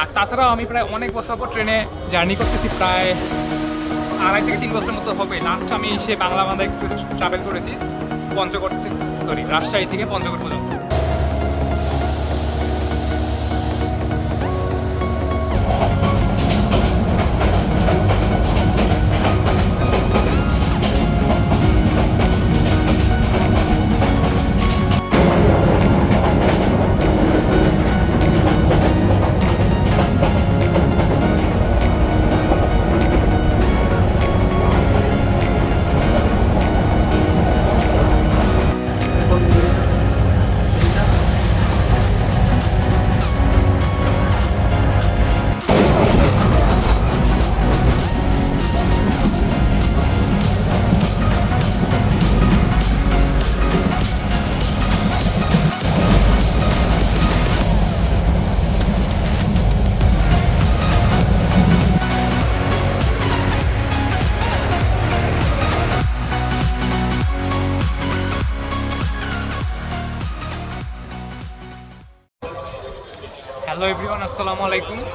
আর তাছাড়াও আমি প্রায় অনেক বছর পর ট্রেনে জার্নি করতেছি, প্রায় আড়াই থেকে তিন বছরের মতো হবে। লাস্ট আমি সে বাংলা বান্ধা এক্সপ্রেস ট্রাভেল করেছি, পঞ্চগড় থেকে সরি রাজশাহী থেকে পঞ্চগড় পর্যন্ত।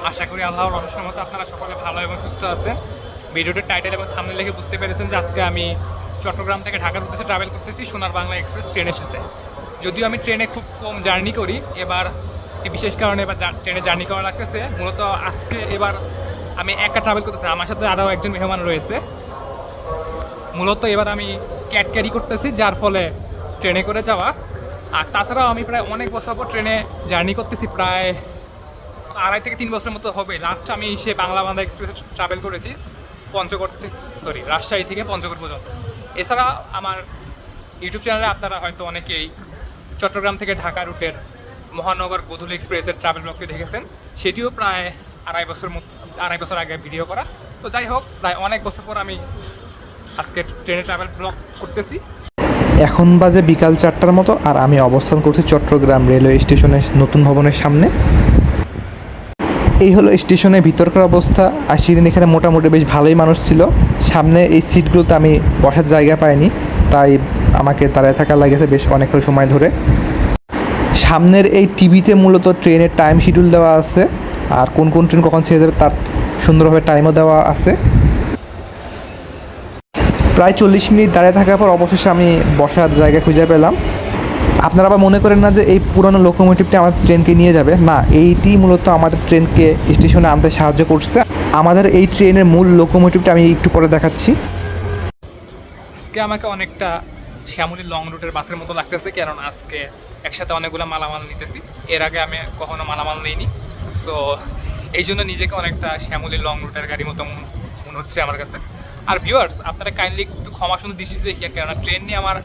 আশা করি আল্লাহর রহস্যের মতো আপনারা সকলে ভালো এবং সুস্থ আছেন। ভিডিওটির টাইটেল এবং থামনে লিখে বুঝতে পেরেছেন যে আজকে আমি চট্টগ্রাম থেকে ঢাকার উদ্দেশ্যে ট্রাভেল করতেছি সোনার বাংলা এক্সপ্রেস ট্রেনের সাথে। যদিও আমি ট্রেনে খুব কম জার্নি করি, এবার বিশেষ কারণে এবার ট্রেনে জার্নি করা লাগতেছে। মূলত আজকে এবার আমি একা ট্রাভেল করতেছি, আমার সাথে আরও একজন মেহমান রয়েছে। মূলত এবার আমি ক্যাট ক্যারি করতেছি, যার ফলে ট্রেনে করে যাওয়া। আর তাছাড়াও আমি প্রায় অনেক বছর পর ট্রেনে জার্নি করতেছি, প্রায় আড়াই থেকে তিন বছরের মতো হবে। লাস্ট আমি সে বাংলা বান্ধা এক্সপ্রেস ট্রাভেল করেছি, পঞ্চগড় থেকে সরি রাজশাহী থেকে পঞ্চগড় পর্যন্ত। এছাড়া আমার ইউটিউব চ্যানেলে আপনারা হয়তো অনেকেই চট্টগ্রাম থেকে ঢাকা রুটের মহানগর গোধূলি এক্সপ্রেসের ট্রাভেল ব্লগটি দেখেছেন। সেটিও প্রায় আড়াই বছর মতো, আড়াই বছর আগে ভিডিও করা। তো যাই হোক, প্রায় অনেক বছর পর আমি আজকে ট্রেনে ট্রাভেল ব্লগ করতেছি। এখন বাজে বিকাল চারটার মতো, আর আমি অবস্থান করছি চট্টগ্রাম রেলওয়ে স্টেশনের নতুন ভবনের সামনে। এই হলো স্টেশনের ভিতরকার অবস্থা। আর সেদিন এখানে মোটামুটি বেশ ভালোই মানুষ ছিল। সামনে এই সিটগুলোতে আমি বসার জায়গা পাইনি। তাই আমাকে দাঁড়িয়ে থাকা লাগেছে বেশ অনেকক্ষণ সময় ধরে। সামনের এই টিভিতে মূলত ট্রেনের টাইম শিডিউল দেওয়া আছে। আর কোন কোন ট্রেন কখন ছেড়ে যাবে তার সুন্দরভাবে টাইমও দেওয়া আছে। প্রায় চল্লিশ মিনিট দাঁড়িয়ে থাকার পর অবশেষে আমি বসার জায়গা খুঁজে পেলাম। আপনারা আবার মনে করেন না যে এই পুরনো লোকোমোটিভটা আমার ট্রেনকে নিয়ে যাবে? না, এইটি মূলত আমাদের ট্রেনকে স্টেশনে আনতে সাহায্য করছে। আমাদের এই ট্রেনের মূল লোকোমোটিভটা আমি একটু পরে দেখাচ্ছি। আজকে আমাকে অনেকটা শ্যামলী লং রুটের বাসের মতো লাগতেছে কারণ আজকে একসাথে অনেকগুলো মালামাল নিতেছি। এর আগে আমি কখনো মালামাল নিইনি। সো এই জন্য নিজেকে অনেকটা শ্যামলী লং রুটের গাড়ি মতো মনে হচ্ছে আমার কাছে। আর ভিউয়ার্স আপনারা কাইন্ডলি একটু ক্ষমা সুন্দর দৃষ্টিতে দেখিয়ে, কেননা ট্রেন নিয়ে আমার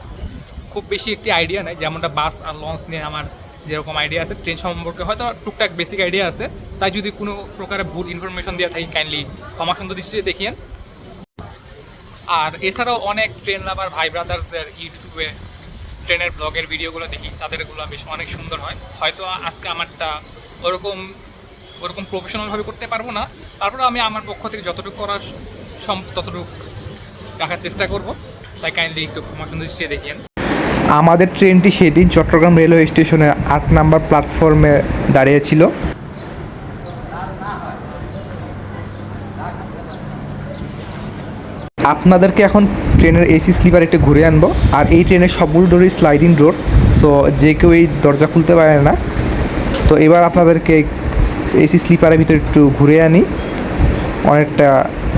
খুব বেশি একটি আইডিয়া নেই। যেমনটা বাস আর লঞ্চ নিয়ে আমার যেরকম আইডিয়া আছে ট্রেন সম্পর্কে হয়তো টুকটাক বেসিক আইডিয়া আছে। তাই যদি কোনো প্রকারে ভুল ইনফরমেশন দেওয়া থাকি কাইন্ডলি ক্ষমা সুন্দর দৃষ্টিতে দেখিয়েন। আর এছাড়াও অনেক ট্রেন লাভার ভাই ব্রাদার্সদের ইউটিউবে ট্রেনের ব্লগের ভিডিওগুলো দেখি, তাদেরগুলো বেশ অনেক সুন্দর হয়। হয়তো আজকে আমারটা ওরকম ওরকম প্রফেশনালভাবে করতে পারব না। তারপরে আমি আমার পক্ষ থেকে যতটুকু করার সম, ততটুকু রাখার চেষ্টা করব। তাই কাইন্ডলি একটু ক্ষমা সুন্দর দৃষ্টিতে দেখিয়েন। আমাদের ট্রেনটি সেদিন চট্টগ্রাম রেলওয়ে স্টেশনের আট নাম্বার প্ল্যাটফর্মে দাঁড়িয়েছিল। আপনাদেরকে এখন ট্রেনের এসি স্লিপার একটু ঘুরে আনব। আর এই ট্রেনের সবগুলো ডোরই স্লাইডিং ডোর সো যে কেউ এই দরজা খুলতে পারে না। তো এবার আপনাদেরকে এসি স্লিপারের ভিতরে একটু ঘুরে আনি। অনেকটা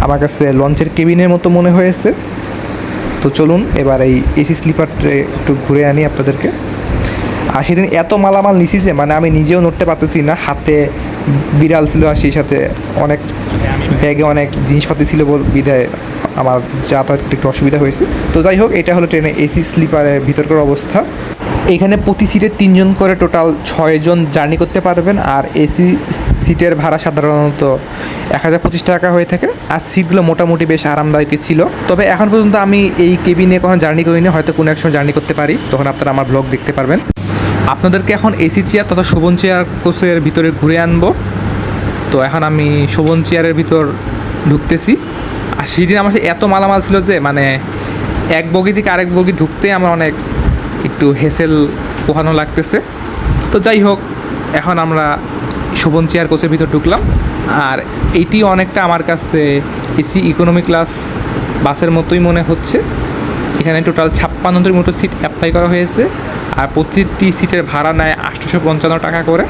আমার কাছে লঞ্চের কেবিনের মতো মনে হয়েছে। তো চলুন এবার এই এসি স্লিপারটা একটু ঘুরে আনি আপনাদেরকে। আর সেদিন এত মালামাল নিছি যে মানে আমি নিজেও নড়তে পারতেছি না, হাতে বিড়াল ছিল আর সেই সাথে অনেক ব্যাগে অনেক জিনিসপাতি ছিল বিধায় আমার যাতায়াত একটু অসুবিধা হয়েছে। তো যাই হোক, এটা হলো ট্রেনে এসি স্লিপারের ভিতরকার অবস্থা। এখানে প্রতি সিটে তিনজন করে টোটাল ছয়জন জার্নি করতে পারবেন, আর এসি সিটের ভাড়া সাধারণত এক হাজার পঁচিশ টাকা হয়ে থাকে। আর সিটগুলো মোটামুটি বেশ আরামদায়ক ছিল। তবে এখন পর্যন্ত আমি এই কেবিনে কখনো জার্নি করিনি, হয়তো কোনো এক সময় জার্নি করতে পারি। তখন আপনারা আমার ব্লগ দেখতে পারবেন। আপনাদেরকে এখন এসি চেয়ার তথা শোভন চেয়ার কোচের ভিতরে ঘুরে আনব। তো এখন আমি শোভন চেয়ারের ভিতর ঢুকতেছি। আর সেদিন আমার এত মালামাল ছিল যে মানে এক বগি থেকে আরেক বগি ঢুকতে আমার অনেক একটু হেসেল পোহানো লাগতেছে। তো যাই হোক, এখন আমরা শোভন চেয়ার কোচের ভিতর ঢুকলাম। আর এটি অনেকটা আমার কাছে এসি ইকোনমি ক্লাস বাসের মতোই মনে হচ্ছে। এখানে টোটাল ছাপ্পান্নটির মতো সিট অ্যাপ্লাই করা হয়েছে আর প্রতিটি সিটের ভাড়া নেয় আটশোশো পঞ্চান্ন টাকা করে।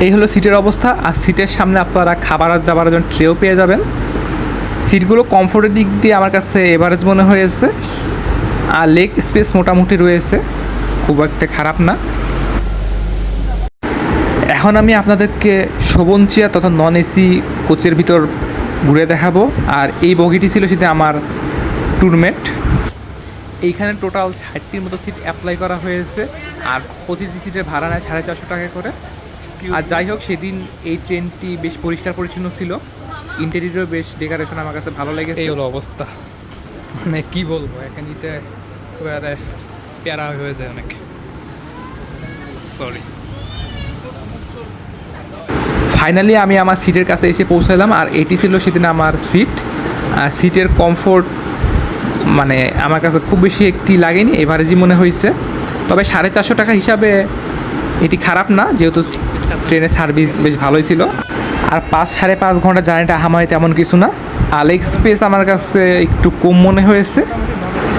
এই হলো সিটের অবস্থা। আর সিটের সামনে আপনারা খাবার দাবার জন্য ট্রেও পেয়ে যাবেন। সিটগুলো কমফোর্টের দিক দিয়ে আমার কাছে এভারেজ মনে হয়েছে। আর লেগ স্পেস মোটামুটি রয়েছে। খুব একটা খারাপ না। এখন আমি আপনাদেরকে শোভন চেয়ার তথা নন এসি কোচের ভিতর ঘুরে দেখাবো। আর এই বগিটি ছিল সেটা আমার ট্যুরমেট এইখানে টোটাল ষাটটির মতো সিট অ্যাপ্লাই করা হয়েছে। আর প্রতিটি সিটের ভাড়া নেয় সাড়ে চারশো টাকা করে। আর যাই হোক সেদিন এই ট্রেনটি বেশ পরিষ্কার পরিচ্ছন্ন ছিল। ইন্টেরিয়রও বেশ ডেকোরেশন আমার কাছে ভালো লেগেছে। এই হলো অবস্থা। মানে কি বলব এখানে প্যারা হয়ে যায় অনেক। সরি ফাইনালি আমি আমার সিটের কাছে এসে পৌঁছালাম, আর এটি ছিল সেদিন আমার সিট আর সিটের কমফোর্ট মানে আমার কাছে খুব বেশি একটি লাগেনি এভারেজই মনে হয়েছে। তবে সাড়ে চারশো টাকা হিসাবে এটি খারাপ না, যেহেতু ট্রেনের সার্ভিস বেশ ভালোই ছিল। আর পাঁচ, সাড়ে পাঁচ ঘণ্টা জার্নিটা হামায় তেমন কিছু না। আলেক স্পেস আমার কাছে একটু কম মনে হয়েছে।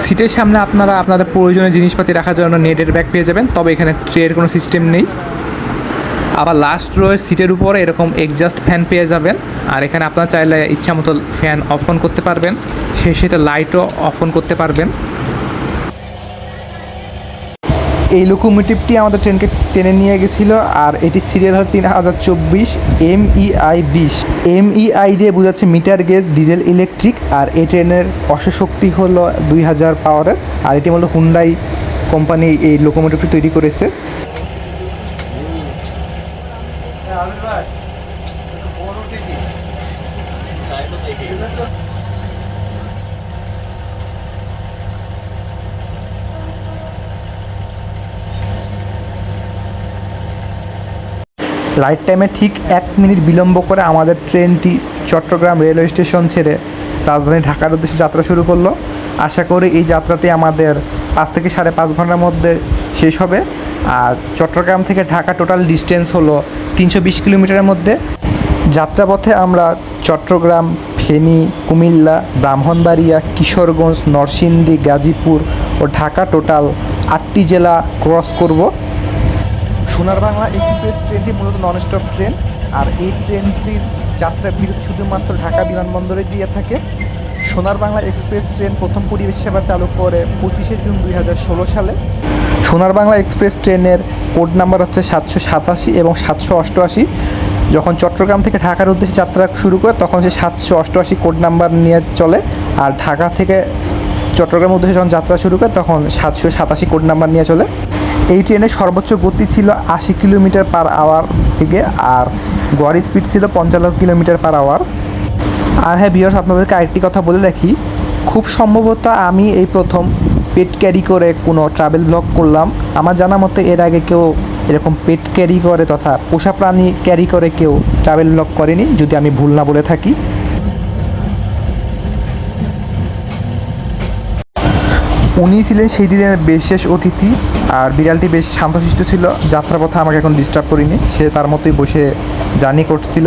সিটের সামনে আপনারা আপনাদের প্রয়োজনীয় জিনিসপাতি রাখার জন্য নেটের ব্যাগ পেয়ে যাবেন, তবে এখানে ট্রের কোনো সিস্টেম নেই। আবার লাস্ট রোয়ের সিটের উপরে এরকম এক্সাস্ট ফ্যান পেয়ে যাবেন। আর এখানে আপনার চাইলে ইচ্ছা মতো ফ্যান অফ অন করতে পারবেন। সেই সাথে লাইটও অফ অন করতে পারবেন। এই লোকোমোটিভটি আমাদের ট্রেনকে টেনে নিয়ে গেছিল, আর এটি সিরিয়াল হল তিন হাজার চব্বিশ এম ইআই বিশ। এম ইআই দিয়ে বোঝাচ্ছে মিটার গেজ ডিজেল ইলেকট্রিক আর এই ট্রেনের অশ্বশক্তি হলো দুই হাজার পাওয়ারের আর এটি মূলত হুন্ডাই কোম্পানি এই লোকোমোটিভটি তৈরি করেছে। রাইট টাইমে ঠিক এক মিনিট বিলম্ব করে আমাদের ট্রেনটি চট্টগ্রাম রেলওয়ে স্টেশন ছেড়ে রাজধানী ঢাকার উদ্দেশ্যে যাত্রা শুরু করল। আশা করি এই যাত্রাটি আমাদের পাঁচ থেকে সাড়ে পাঁচ ঘণ্টার মধ্যে শেষ হবে। আর চট্টগ্রাম থেকে ঢাকা টোটাল ডিস্টেন্স হলো তিনশো বিশ কিলোমিটারের মধ্যে। যাত্রাপথে আমরা চট্টগ্রাম, ফেনী, কুমিল্লা, ব্রাহ্মণবাড়িয়া, কিশোরগঞ্জ, নরসিংদী, গাজীপুর ও ঢাকা টোটাল আটটি জেলা ক্রস করব। সোনার বাংলা এক্সপ্রেস ট্রেনটি মূলত নন স্টপ ট্রেন, আর এই ট্রেনটির যাত্রা বিরতি শুধুমাত্র ঢাকা বিমানবন্দরে দিয়ে থাকে। সোনার বাংলা এক্সপ্রেস ট্রেন প্রথম পরিবেশ সেবা চালু করে পঁচিশে জুন দুই হাজার ষোলো সালে। সোনার বাংলা এক্সপ্রেস ট্রেনের কোড নাম্বার হচ্ছে সাতশো সাতাশি এবং সাতশো অষ্টআশি। যখন চট্টগ্রাম থেকে ঢাকার উদ্দেশ্যে যাত্রা শুরু করে, তখন সে সাতশো অষ্টআশি কোড নাম্বার নিয়ে চলে। আর ঢাকা থেকে চট্টগ্রাম উদ্দেশ্যে যখন যাত্রা শুরু করে, তখন সাতশো সাতাশি কোড নাম্বার নিয়ে চলে। এই ট্রেনের সর্বোচ্চ গতি ছিল আশি কিলোমিটার পার আওয়ার থেকে, আর গড় স্পিড ছিল পঞ্চান্ন কিলোমিটার পার আওয়ার। আর হ্যাঁ বিয়ার্স আপনাদেরকে আরেকটি কথা বলে রাখি। খুব সম্ভবত আমি এই প্রথম পেট ক্যারি করে কোনো ট্রাভেল ব্লগ করলাম। আমার জানা মতে এর আগে কেউ এরকম পেট ক্যারি করে তথা পোষা প্রাণী ক্যারি করে কেউ ট্রাভেল ব্লগ করেনি, যদি আমি ভুল না বলে থাকি। উনি ছিলেন সেই দিনের বিশেষ অতিথি আর বিড়ালটি বেশ শান্তশিষ্ট ছিল। যাত্রাপথে আমাকে এখন ডিস্টার্ব করিনি। সে তার মতোই বসে জার্নি করছিল।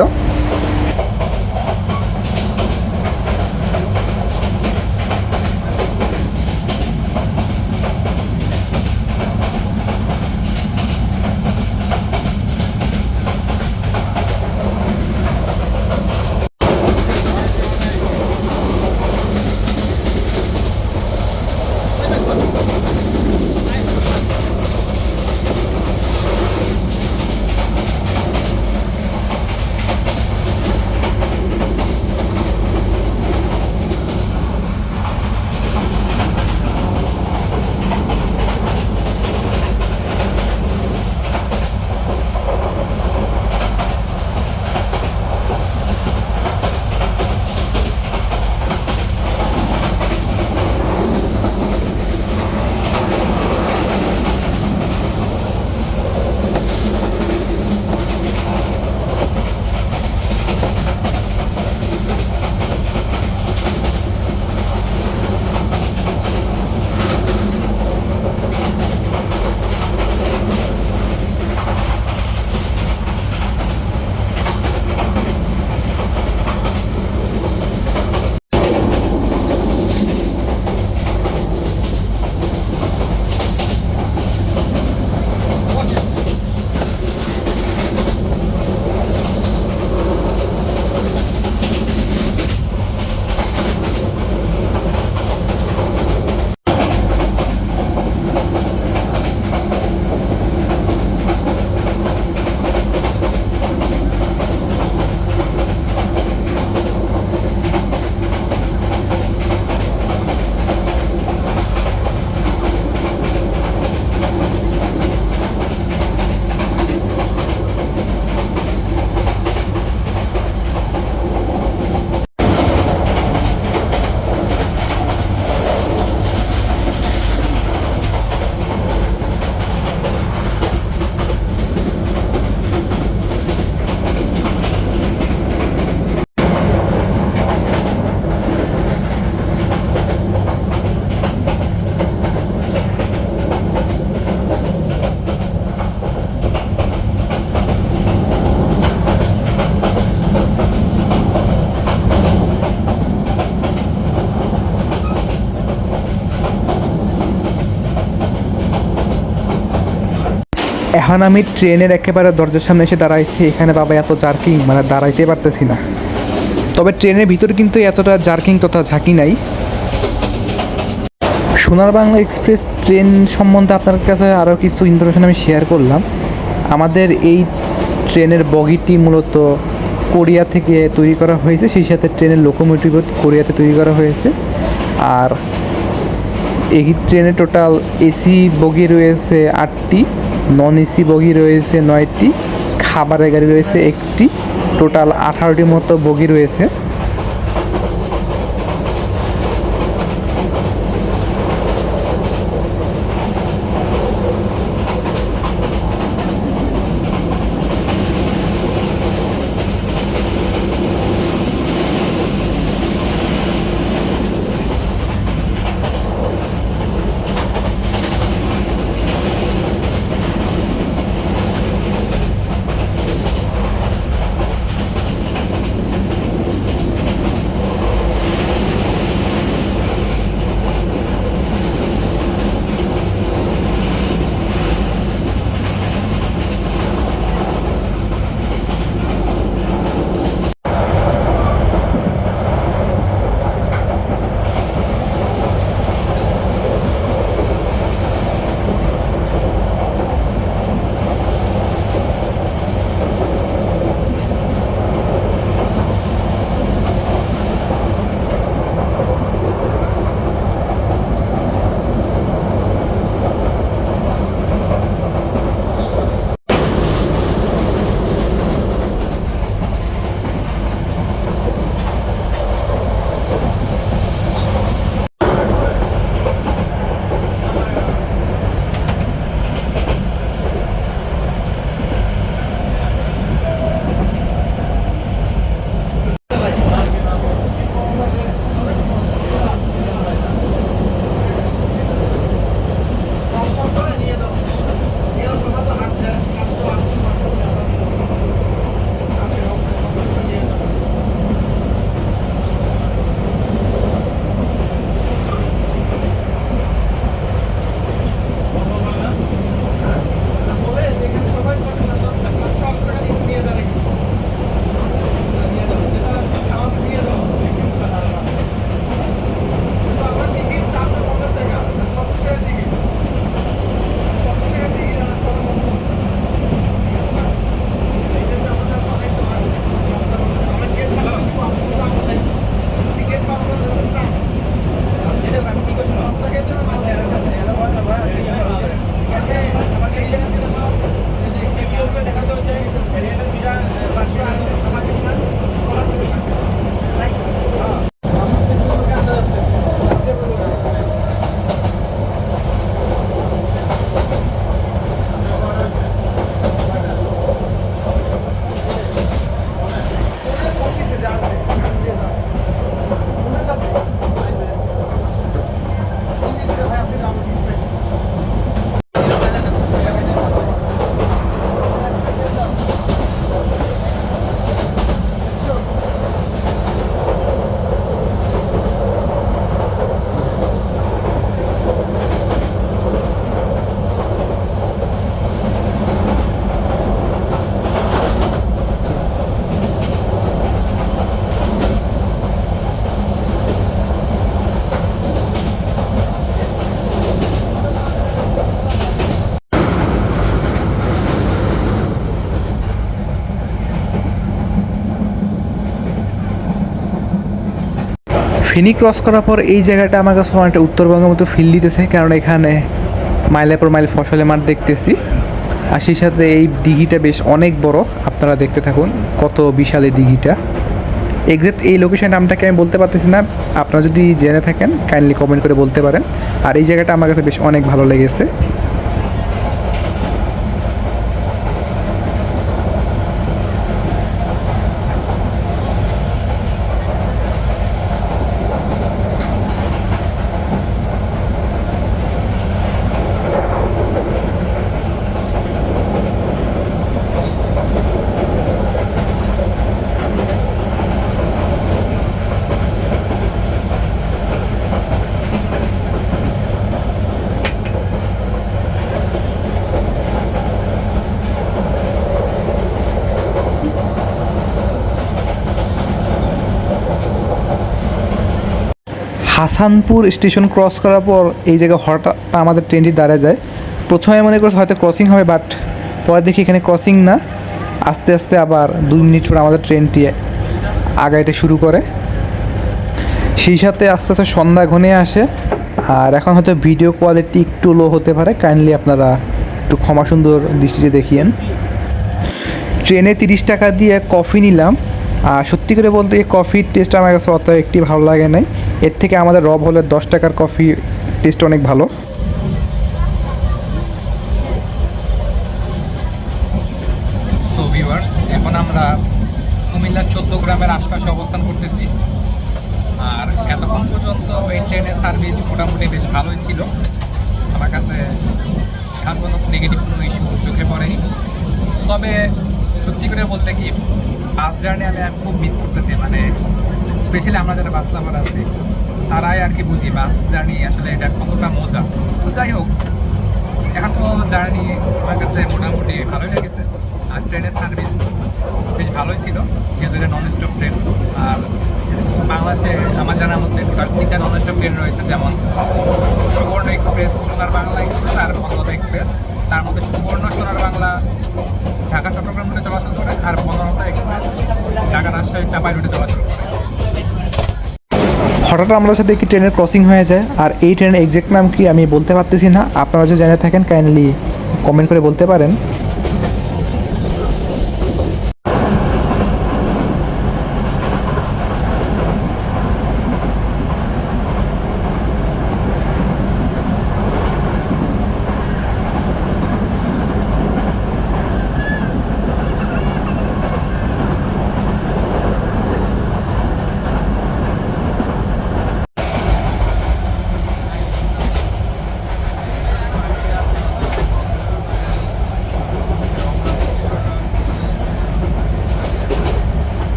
এখন আমি ট্রেনের একেবারে দরজার সামনে এসে দাঁড়াইছি। এখানে বাবা এত জার্কিং মানে দাঁড়াইতে পারতেছি না। তবে ট্রেনের ভিতরে কিন্তু এতটা জার্কিং তথা ঝাঁকি নাই। সোনার বাংলা এক্সপ্রেস ট্রেন সম্বন্ধে আপনার কাছে আরও কিছু ইনফরমেশন আমি শেয়ার করলাম। আমাদের এই ট্রেনের বগিটি মূলত কোরিয়া থেকে তৈরি করা হয়েছে, সেই সাথে ট্রেনের লোকোমোটিভ কোরিয়াতে তৈরি করা হয়েছে। আর এই ট্রেনে টোটাল এসি বগি রয়েছে আটটি। নন এসি বগি রয়েছে নয়টি খাবারের গাড়ি রয়েছে একটি টোটাল আঠারোটির মতো বগি রয়েছে। ফিনি ক্রস করার পর এই জায়গাটা আমার কাছে অনেকটা উত্তরবঙ্গের মতো ফিল দিতেছে, কারণ এখানে মাইলের পর মাইল ফসলের মাঠ দেখতেছি। আর সেই সাথে এই দিঘিটা বেশ অনেক বড়, আপনারা দেখতে থাকুন কত বিশাল এই দিঘিটা। এক্সাক্ট এই লোকেশন নামটাকে আমি বলতে পারতেছি না, আপনারা যদি জেনে থাকেন কাইন্ডলি কমেন্ট করে বলতে পারেন। আর এই জায়গাটা আমার কাছে বেশ অনেক ভালো লেগেছে। হাসানপুর স্টেশন ক্রস করার পর এই জায়গায় হঠাৎ আমাদের ট্রেনটি দাঁড়ায় যায়। প্রথমে মনে করছে হয়তো ক্রসিং হবে বাট পরে দেখি এখানে ক্রসিং না। আস্তে আস্তে আবার দুই মিনিট পর আমাদের ট্রেনটি আগাইতে শুরু করে। সেই সাথে আস্তে আস্তে সন্ধ্যা ঘনে আসে, আর এখন হয়তো ভিডিও কোয়ালিটি একটু লো হতে পারে। কাইন্ডলি আপনারা একটু ক্ষমা সুন্দর দৃষ্টিতে দেখিয়েন। ট্রেনে তিরিশ টাকা দিয়ে কফি নিলাম। আর সত্যি করে বলতে এই কফির টেস্ট আমার কাছে অত একটি ভালো লাগে নাই। এর থেকে আমাদের রব হলে দশ টাকার কফি টেস্ট অনেক ভালো। এখন আমরা কুমিল্লার চোদ্দ গ্রামের আশপাশে অবস্থান করতেছি। আর এতক্ষণ পর্যন্ত এই ট্রেনের সার্ভিস মোটামুটি বেশ ভালোই ছিল। আমার কাছে এখন কোনো নেগেটিভ কোনো ইস্যু চোখে পড়েনি। তবে সত্যি করে বলতে কি বাস জার্নি আমি আমি খুব মিস করতেছি। মানে স্পেশালি আমরা যারা বাস লাভার আছি তারাই আর কি বুঝি বাস জার্নি আসলে এটা কতটা মজা। তো যাই হোক এখন তো জার্নি আমার কাছে মোটামুটি ভালোই লেগেছে। আর ট্রেনের সার্ভিস বেশ ভালোই ছিল, যেহেতু এটা নন স্টপ ট্রেন আর বাংলাদেশে আমার জানার মধ্যে তিনটা নন স্টপ ট্রেন রয়েছে, যেমন সুবর্ণ এক্সপ্রেস সোনার বাংলা এক্সপ্রেস আর বঙ্গবন্ধু এক্সপ্রেস। তার মধ্যে সুবর্ণ সোনার বাংলা ঢাকা, চট্টগ্রাম রুটে চলাচল করে, আর বঙ্গবন্ধু এক্সপ্রেস, ঢাকা, রাজশাহী, চাপাই রুটে চলাচল করে। হঠাৎ আমাদের সাথে একটি ট্রেনের ক্রসিং হয়ে যায়। আর এই ট্রেনের এক্সাক্ট নাম কি আমি বলতে পারতেছি না। আপনারা যদি জেনে থাকেন কাইন্ডলি কমেন্ট করে বলতে পারেন।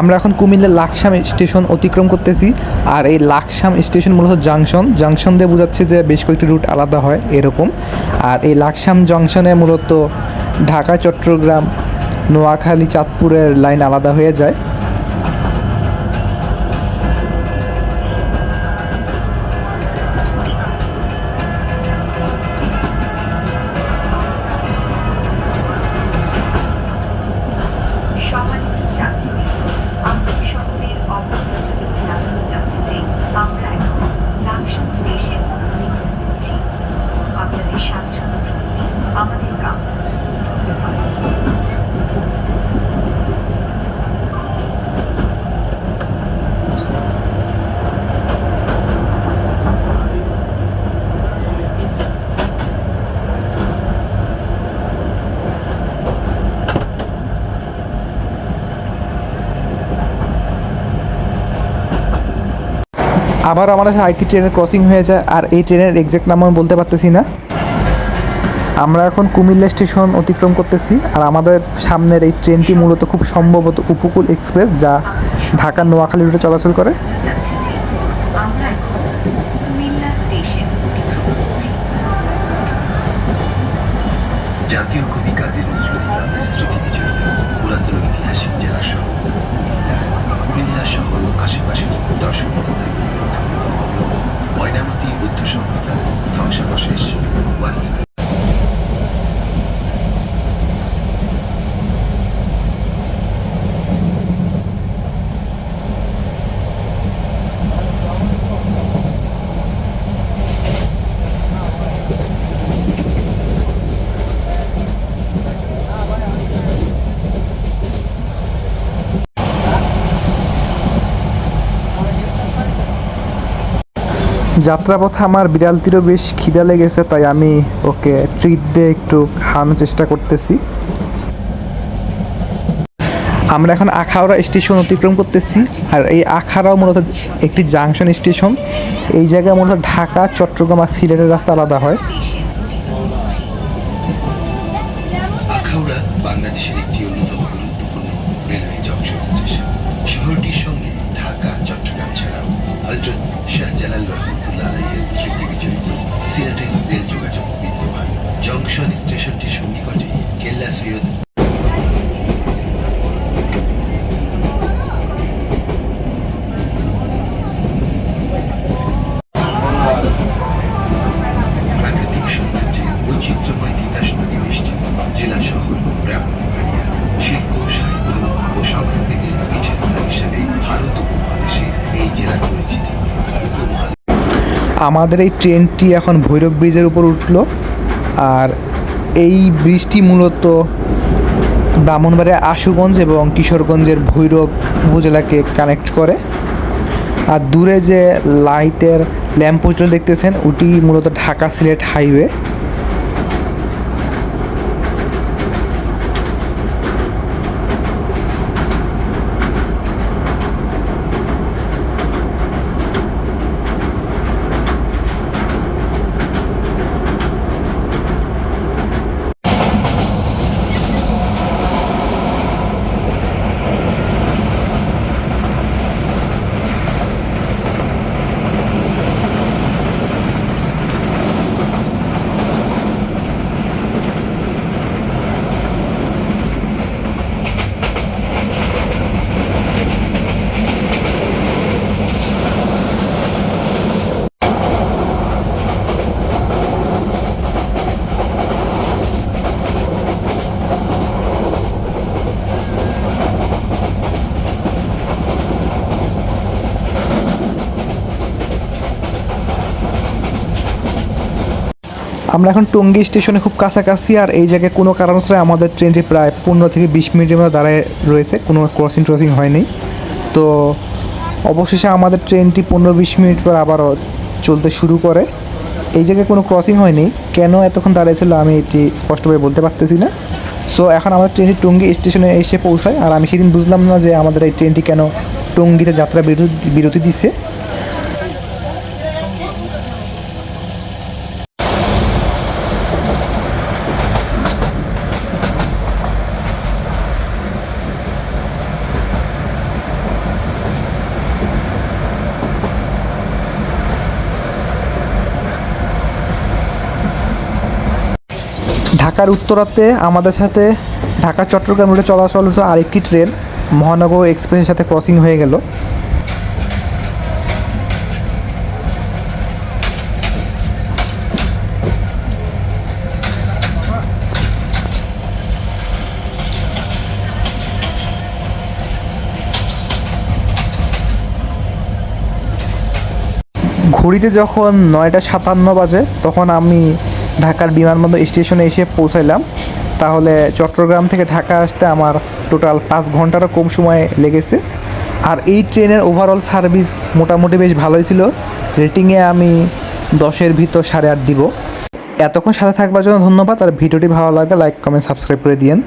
আমরা এখন কুমিল্লার লাকসাম স্টেশন অতিক্রম করতেছি, আর এই লাকসাম স্টেশন মূলত জাংশন। জাংশন দিয়ে বোঝাচ্ছে যে বেশ কয়েকটি রুট আলাদা হয় এরকম। আর এই লাকসাম জাংশনে মূলত ঢাকা, চট্টগ্রাম, নোয়াখালী, চাঁদপুরের লাইন আলাদা হয়ে যায়। আবার আমার কাছে আরেকটি ট্রেনের ক্রসিং হয়ে যায়, আর এই ট্রেনের এক্সাক্ট নাম আমি বলতে পারতেছি না। আমরা এখন কুমিল্লা স্টেশন অতিক্রম করতেছি, আর আমাদের সামনের এই ট্রেনটি মূলত খুব সম্ভবত উপকূল এক্সপ্রেস যা ঢাকার নোয়াখালী রুটে চলাচল করে। যাত্রাপথে আমার বিড়ালটিরও বেশ খিদা লেগেছে, তাই আমি ওকে ট্রিট দিয়ে একটু খাওয়ানোর চেষ্টা করতেছি। আমরা এখন আখাউড়া স্টেশন অতিক্রম করতেছি, আর এই আখাড়াও মূলত একটি জাংশন স্টেশন। এই জায়গায় মূলত ঢাকা, চট্টগ্রাম আর সিলেটের রাস্তা আলাদা হয়। আমাদের এই ট্রেনটি এখন ভৈরব ব্রিজের উপর উঠল। আর এই ব্রিজটি মূলত ব্রাহ্মণবাড়িয়া আশুগঞ্জ এবং কিশোরগঞ্জের ভৈরব উপজেলাকে কানেক্ট করে। আর দূরে যে লাইটের ল্যাম্প পোস্টটা দেখতেছেন, ওটি মূলত ঢাকা সিলেট হাইওয়ে আমরা এখন টঙ্গী স্টেশনে খুব কাছাকাছি আর এই জায়গায় কোনো কারণবশত আমাদের ট্রেনটি প্রায় পনেরো থেকে বিশ মিনিটের মতো দাঁড়ায় রয়েছে। কোনো ক্রসিং ট্রসিং হয়নি। তো অবশেষে আমাদের ট্রেনটি পনেরো বিশ মিনিট পর আবারও চলতে শুরু করে। এই জায়গায় কোনো ক্রসিং হয়নি। কেন এতক্ষণ দাঁড়িয়েছিল আমি এটি স্পষ্টভাবে বলতে পারতেছি না। সো এখন আমাদের ট্রেনটি টঙ্গী স্টেশনে এসে পৌঁছায়। আর আমি সেদিন বুঝলাম না যে আমাদের এই ট্রেনটি কেন টঙ্গীতে যাত্রা বিরতি বিরতি দিচ্ছে। ঢাকার উত্তরাতে আমাদের সাথে ঢাকা, চট্টগ্রাম রুটে চলাচল হতো আরেকটি ট্রেন। মহানগর এক্সপ্রেসের সাথে ক্রসিং হয়ে গেল। ঘড়িতে যখন নয়টা সাতান্ন বাজে, তখন আমি ঢাকার বিমানবন্দর স্টেশনে এসে পৌঁছাইলাম। তাহলে চট্টগ্রাম থেকে ঢাকা আসতে আমার টোটাল পাঁচ ঘন্টারও কম সময় লেগেছে। আর এই ট্রেনের ওভারঅল সার্ভিস মোটামুটি বেশ ভালোই ছিল। রেটিংয়ে আমি দশের ভিতর সাড়ে আট দিব। এতক্ষণ সাথে থাকবার জন্য ধন্যবাদ। আর ভিডিওটি ভালো লাগলে লাইক কমেন্ট সাবস্ক্রাইব করে দিয়েন।